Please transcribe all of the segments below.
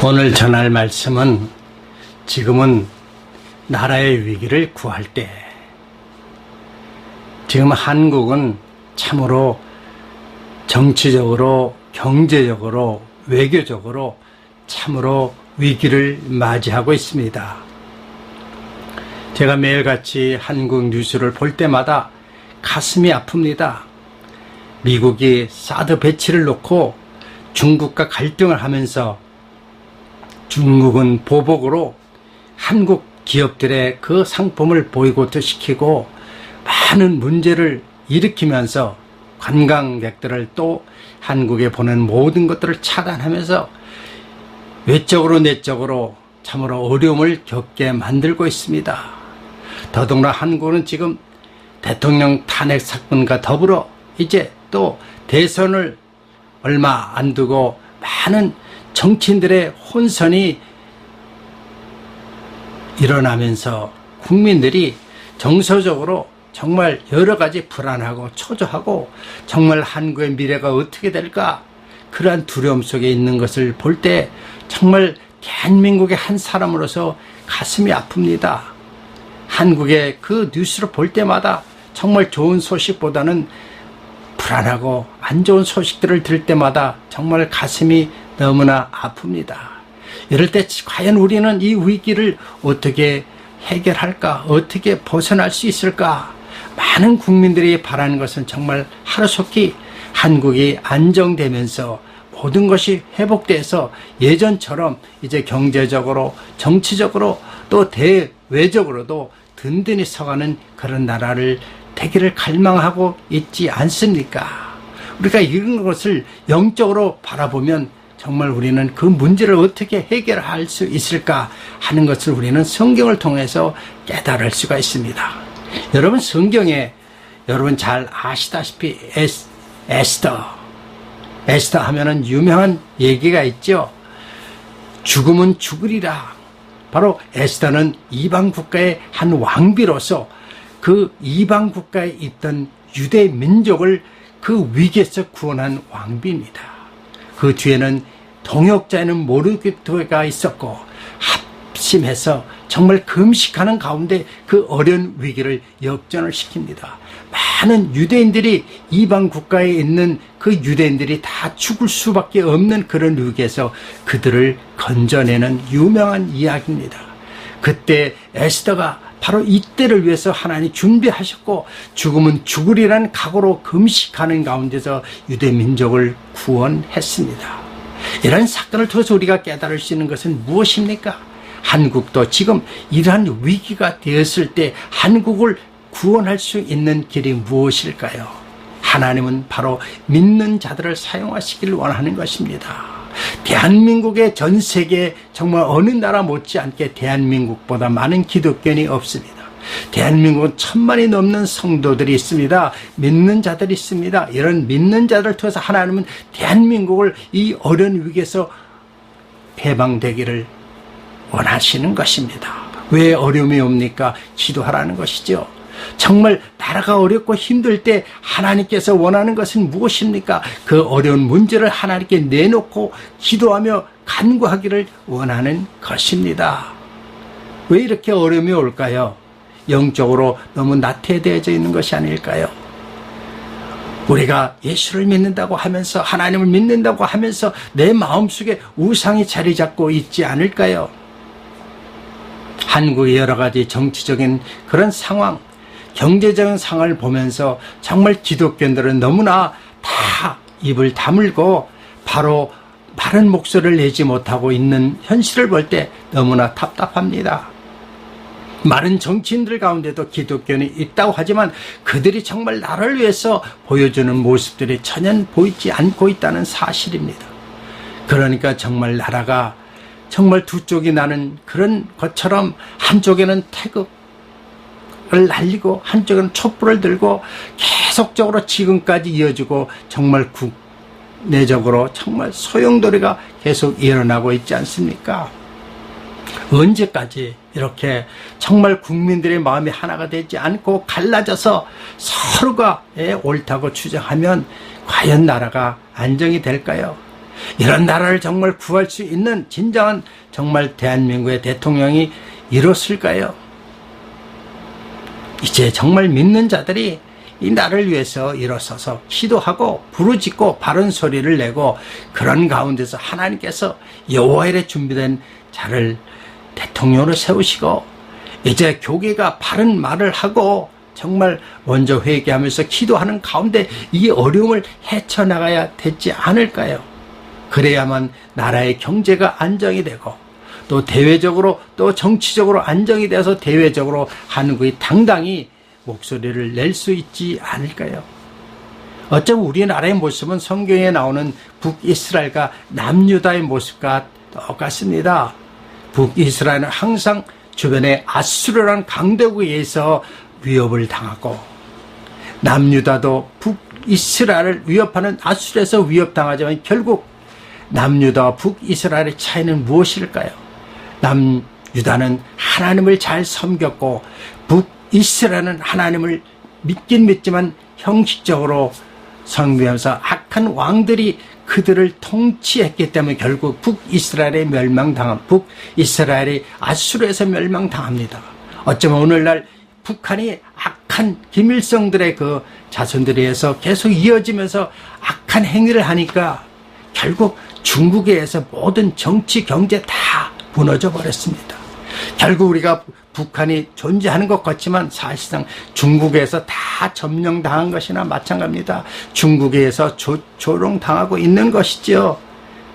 오늘 전할 말씀은 지금은 나라의 위기를 구할 때 지금 한국은 참으로 정치적으로 경제적으로 외교적으로 참으로 위기를 맞이하고 있습니다. 제가 매일같이 한국 뉴스를 볼 때마다 가슴이 아픕니다. 미국이 사드 배치를 놓고 중국과 갈등을 하면서 중국은 보복으로 한국 기업들의 그 상품을 보이콧 시키고 많은 문제를 일으키면서 관광객들을 또 한국에 보낸 모든 것들을 차단하면서 외적으로 내적으로 참으로 어려움을 겪게 만들고 있습니다. 더더구나 한국은 지금 대통령 탄핵 사건과 더불어 이제 또 대선을 얼마 안 두고 많은 정치인들의 혼선이 일어나면서 국민들이 정서적으로 정말 여러 가지 불안하고 초조하고 정말 한국의 미래가 어떻게 될까 그러한 두려움 속에 있는 것을 볼 때 정말 대한민국의 한 사람으로서 가슴이 아픕니다. 한국의 그 뉴스를 볼 때마다 정말 좋은 소식보다는 불안하고 안 좋은 소식들을 들을 때마다 정말 가슴이 너무나 아픕니다. 이럴 때 과연 우리는 이 위기를 어떻게 해결할까? 어떻게 벗어날 수 있을까? 많은 국민들이 바라는 것은 정말 하루속히 한국이 안정되면서 모든 것이 회복돼서 예전처럼 이제 경제적으로 정치적으로 또 대외적으로도 든든히 서가는 그런 나라를 되기를 갈망하고 있지 않습니까? 우리가 이런 것을 영적으로 바라보면 정말 우리는 그 문제를 어떻게 해결할 수 있을까 하는 것을 우리는 성경을 통해서 깨달을 수가 있습니다. 여러분 성경에 여러분 잘 아시다시피 에스, 에스더 에스더 하면은 유명한 얘기가 있죠. 죽음은 죽으리라. 바로 에스더는 이방 국가의 한 왕비로서 그 이방 국가에 있던 유대 민족을 그 위기에서 구원한 왕비입니다. 그 뒤에는 동역자에는 모르게가 있었고 합심해서 정말 금식하는 가운데 그 어려운 위기를 역전을 시킵니다. 많은 유대인들이 이방 국가에 있는 그 유대인들이 다 죽을 수밖에 없는 그런 위기에서 그들을 건져내는 유명한 이야기입니다. 그때 에스더가 바로 이때를 위해서 하나님 준비하셨고 죽음은 죽으리라는 각오로 금식하는 가운데서 유대 민족을 구원했습니다. 이런 사건을 통해서 우리가 깨달을 수 있는 것은 무엇입니까? 한국도 지금 이러한 위기가 되었을 때 한국을 구원할 수 있는 길이 무엇일까요? 하나님은 바로 믿는 자들을 사용하시길 원하는 것입니다. 대한민국의 전 세계 정말 어느 나라 못지않게 대한민국보다 많은 기독교인이 없습니다. 대한민국은 천만이 넘는 성도들이 있습니다. 믿는 자들이 있습니다. 이런 믿는 자들을 통해서 하나님은 대한민국을 이 어려운 위기에서 해방되기를 원하시는 것입니다. 왜 어려움이 옵니까? 기도하라는 것이죠. 정말 나라가 어렵고 힘들 때 하나님께서 원하는 것은 무엇입니까? 그 어려운 문제를 하나님께 내놓고 기도하며 간구하기를 원하는 것입니다. 왜 이렇게 어려움이 올까요? 영적으로 너무 나태되어져 있는 것이 아닐까요? 우리가 예수를 믿는다고 하면서 하나님을 믿는다고 하면서 내 마음속에 우상이 자리 잡고 있지 않을까요? 한국의 여러 가지 정치적인 그런 상황, 경제적인 상황을 보면서 정말 기독교인들은 너무나 다 입을 다물고 바로 바른 목소리를 내지 못하고 있는 현실을 볼 때 너무나 답답합니다. 많은 정치인들 가운데도 기독교는 있다고 하지만 그들이 정말 나를 위해서 보여주는 모습들이 전혀 보이지 않고 있다는 사실입니다. 그러니까 정말 나라가 정말 두 쪽이 나는 그런 것처럼 한쪽에는 태극을 날리고 한쪽에는 촛불을 들고 계속적으로 지금까지 이어지고 정말 국내적으로 정말 소용돌이가 계속 일어나고 있지 않습니까? 언제까지 이렇게 정말 국민들의 마음이 하나가 되지 않고 갈라져서 서로가 옳다고 주장하면 과연 나라가 안정이 될까요? 이런 나라를 정말 구할 수 있는 진정한 정말 대한민국의 대통령이 이뤘을까요? 이제 정말 믿는 자들이 이 나라를 위해서 일어서서 기도하고 부르짖고 바른 소리를 내고 그런 가운데서 하나님께서 여호와의 준비된 자를 대통령으로 세우시고 이제 교계가 바른 말을 하고 정말 먼저 회개하면서 기도하는 가운데 이 어려움을 헤쳐나가야 되지 않을까요? 그래야만 나라의 경제가 안정이 되고 또 대외적으로 또 정치적으로 안정이 돼서 대외적으로 한국이 당당히 목소리를 낼 수 있지 않을까요? 어쩜 우리나라의 모습은 성경에 나오는 북이스라엘과 남유다의 모습과 똑같습니다. 북이스라엘은 항상 주변에 아수르라는 강대국에 의해서 위협을 당하고 남유다도 북이스라엘을 위협하는 아수르에서 위협당하지만 결국 남유다와 북이스라엘의 차이는 무엇일까요? 남 유다는 하나님을 잘 섬겼고 북이스라엘은 하나님을 믿긴 믿지만 형식적으로 섬기면서 악한 왕들이 그들을 통치했기 때문에 결국 북이스라엘에 멸망당한 북이스라엘이 아수르에서 멸망당합니다. 어쩌면 오늘날 북한이 악한 김일성들의 그 자손들에 의해서 계속 이어지면서 악한 행위를 하니까 결국 중국에 의해서 모든 정치 경제 다 무너져 버렸습니다. 결국 우리가 북한이 존재하는 것 같지만 사실상 중국에서 다 점령당한 것이나 마찬가지입니다. 중국에서 조, 조롱당하고 있는 것이죠.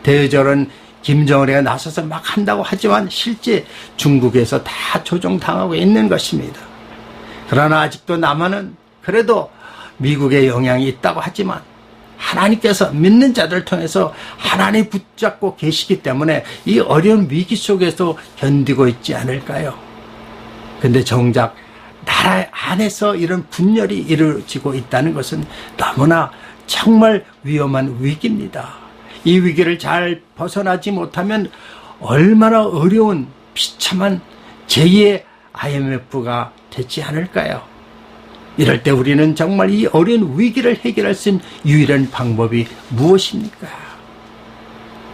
대저런 김정은이가 나서서 막 한다고 하지만 실제 중국에서 다 조종당하고 있는 것입니다. 그러나 아직도 남한은 그래도 미국의 영향이 있다고 하지만 하나님께서 믿는 자들 통해서 하나님 붙잡고 계시기 때문에 이 어려운 위기 속에서 견디고 있지 않을까요? 근데 정작 나라 안에서 이런 분열이 이루어지고 있다는 것은 너무나 정말 위험한 위기입니다. 이 위기를 잘 벗어나지 못하면 얼마나 어려운 비참한 제2의 IMF가 되지 않을까요? 이럴 때 우리는 정말 이 어려운 위기를 해결할 수 있는 유일한 방법이 무엇입니까?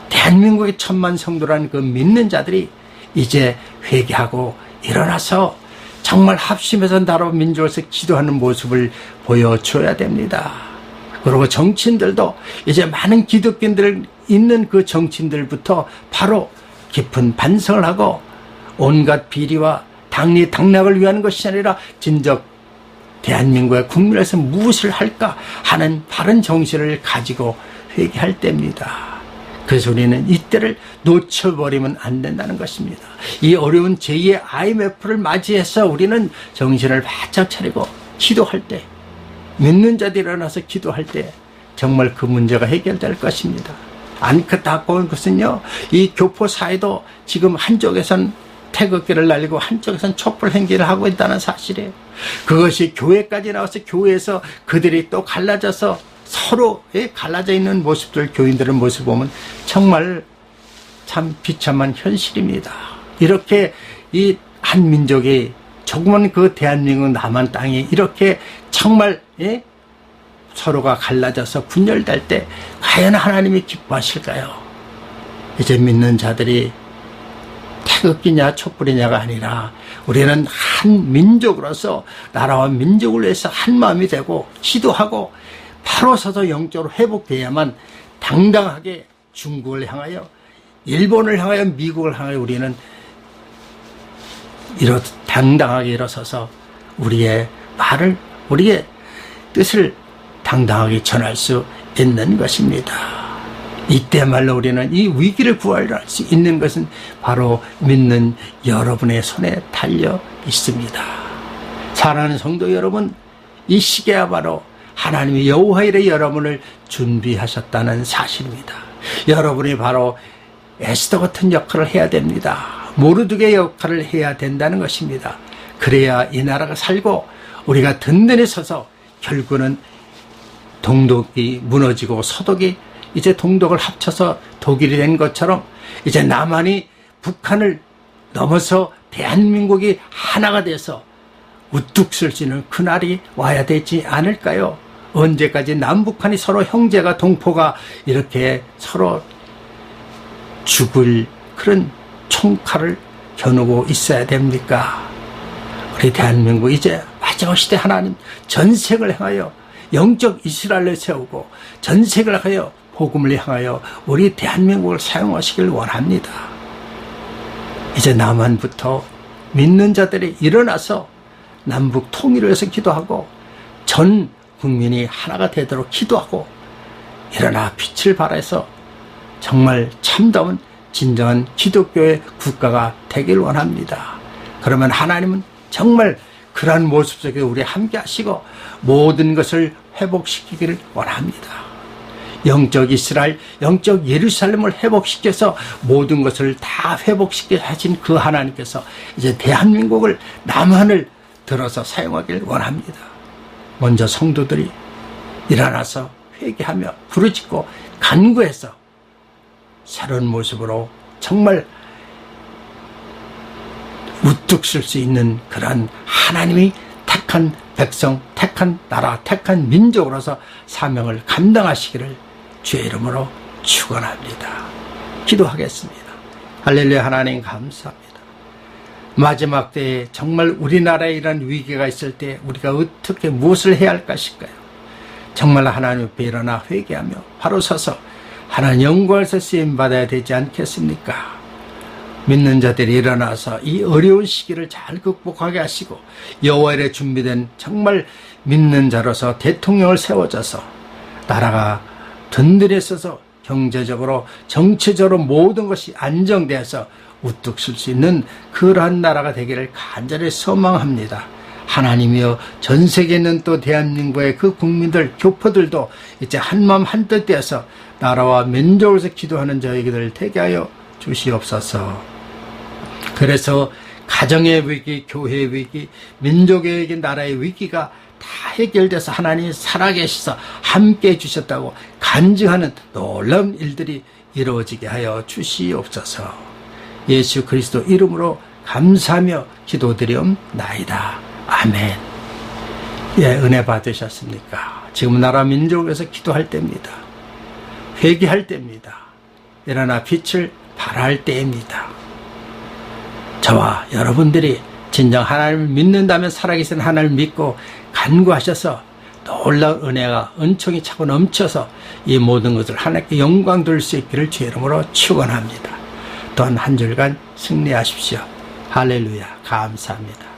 대한민국의 천만 성도라는 그 믿는 자들이 이제 회개하고 일어나서 정말 합심해서 나라 민족에서 기도하는 모습을 보여줘야 됩니다. 그리고 정치인들도 이제 많은 기독교인들 있는 그 정치인들부터 바로 깊은 반성을 하고 온갖 비리와 당리 당락을 위한 것이 아니라 진적 대한민국의 국민에서 무엇을 할까 하는 바른 정신을 가지고 회개할 때입니다. 그래서 우리는 이때를 놓쳐버리면 안 된다는 것입니다. 이 어려운 제2의 IMF를 맞이해서 우리는 정신을 바짝 차리고 기도할 때, 믿는 자들이 일어나서 기도할 때 정말 그 문제가 해결될 것입니다. 안타까운 것은요, 이 교포 사회도 지금 한쪽에선 태극기를 날리고 한쪽에선 촛불 행기를 하고 있다는 사실이에요. 그것이 교회까지 나와서 교회에서 그들이 또 갈라져서 서로에 갈라져 있는 모습들, 교인들의 모습 보면 정말 참 비참한 현실입니다. 이렇게 이 한 민족이 조금은 그 대한민국 남한 땅이 이렇게 정말 예? 서로가 갈라져서 분열될 때 과연 하나님이 기뻐하실까요? 이제 믿는 자들이 태극기냐 촛불이냐가 아니라 우리는 한 민족으로서 나라와 민족을 위해서 한 마음이 되고 기도하고 바로 서서 영적으로 회복돼야만 당당하게 중국을 향하여 일본을 향하여 미국을 향하여 우리는 이렇 당당하게 일어서서 우리의 말을 우리의 뜻을 당당하게 전할 수 있는 것입니다. 이때말로 우리는 이 위기를 구할 수 있는 것은 바로 믿는 여러분의 손에 달려 있습니다. 사랑하는 성도 여러분, 이 시기야 바로 하나님이 여호와의 여러분을 준비하셨다는 사실입니다. 여러분이 바로 에스더 같은 역할을 해야 됩니다. 모르드의 역할을 해야 된다는 것입니다. 그래야 이 나라가 살고 우리가 든든히 서서 결국은 동독이 무너지고 서독이 이제 동독을 합쳐서 독일이 된 것처럼 이제 남한이 북한을 넘어서 대한민국이 하나가 돼서 우뚝 설지는 그날이 와야 되지 않을까요? 언제까지 남북한이 서로 형제가 동포가 이렇게 서로 죽을 그런 총칼을 겨누고 있어야 됩니까? 우리 대한민국 이제 마지막 시대 하나님 전색을 향하여 영적 이스라엘을 세우고 전색을 하여 복음을 향하여 우리 대한민국을 사용하시길 원합니다. 이제 남한부터 믿는 자들이 일어나서 남북 통일을 위해서 기도하고 전 국민이 하나가 되도록 기도하고 일어나 빛을 발해서 정말 참다운 진정한 기독교의 국가가 되길 원합니다. 그러면 하나님은 정말 그러한 모습 속에 우리 함께 하시고 모든 것을 회복시키기를 원합니다. 영적 이스라엘, 영적 예루살렘을 회복시켜서 모든 것을 다 회복시켜 하신 그 하나님께서 이제 대한민국을 남한을 들어서 사용하길 원합니다. 먼저 성도들이 일어나서 회개하며 부르짖고 간구해서 새로운 모습으로 정말 우뚝 쓸 수 있는 그러한 하나님이 택한 백성, 택한 나라, 택한 민족으로서 사명을 감당하시기를 주의 이름으로 축원합니다. 기도하겠습니다. 할렐루야 하나님 감사합니다. 마지막 때에 정말 우리나라에 이런 위기가 있을 때 우리가 어떻게 무엇을 해야 할 것일까요? 정말 하나님 앞에 일어나 회개하며 바로 서서 하나님 영광에서 쓰임 받아야 되지 않겠습니까? 믿는 자들이 일어나서 이 어려운 시기를 잘 극복하게 하시고 여호와의 준비된 정말 믿는 자로서 대통령을 세워져서 나라가 든든해서서 경제적으로 정치적으로 모든 것이 안정되어서 우뚝 쓸수 있는 그러한 나라가 되기를 간절히 소망합니다. 하나님이여 전 세계에 있는 또 대한민국의 그 국민들 교포들도 이제 한마음 한뜻 되어서 나라와 민족에서 기도하는 저에게들 되게 하여 주시옵소서. 그래서 가정의 위기, 교회의 위기, 민족의 위기, 나라의 위기가 다 해결돼서 하나님이 살아계셔서 함께 해주셨다고 간증하는 놀라운 일들이 이루어지게 하여 주시옵소서. 예수 그리스도 이름으로 감사하며 기도드리옵나이다. 아멘. 예, 은혜 받으셨습니까? 지금 나라 민족에서 기도할 때입니다. 회개할 때입니다. 일어나 빛을 발할 때입니다. 저와 여러분들이 진정 하나님을 믿는다면 살아계신 하나님을 믿고 간구하셔서 놀라운 은혜가 은총이 차고 넘쳐서 이 모든 것을 하나님께 영광 돌릴 수 있기를 주의 이름으로 축원합니다. 또한 한 주간 승리하십시오. 할렐루야. 감사합니다.